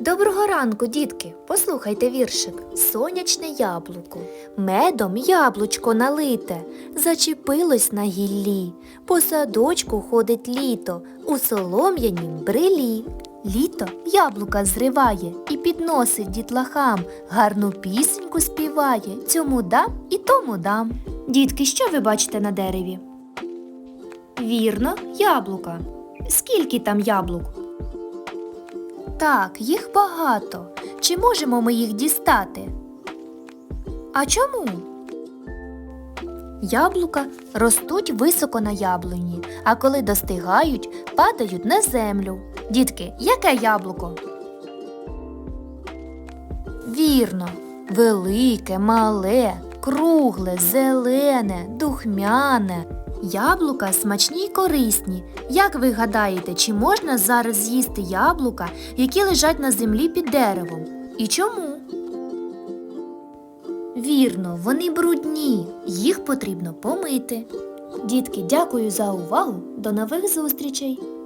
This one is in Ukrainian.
Доброго ранку, дітки. Послухайте віршик. Сонячне яблуко. Медом яблучко налите, зачепилось на гіллі. По садочку ходить літо, у солом'янім брилі. Літо яблука зриває і підносить дітлахам, гарну пісеньку співає, цьому дам і тому дам. Дітки, що ви бачите на дереві? Вірно, яблука. Скільки там яблук? Так, їх багато. Чи можемо ми їх дістати? А чому? Яблука ростуть високо на яблуні, а коли достигають, падають на землю. Дітки, яке яблуко? Вірно, велике, мале, кругле, зелене, духмяне. Яблука смачні й корисні. Як ви гадаєте, чи можна зараз з'їсти яблука, які лежать на землі під деревом? І чому? Вірно, вони брудні, їх потрібно помити. Дітки, дякую за увагу. До нових зустрічей!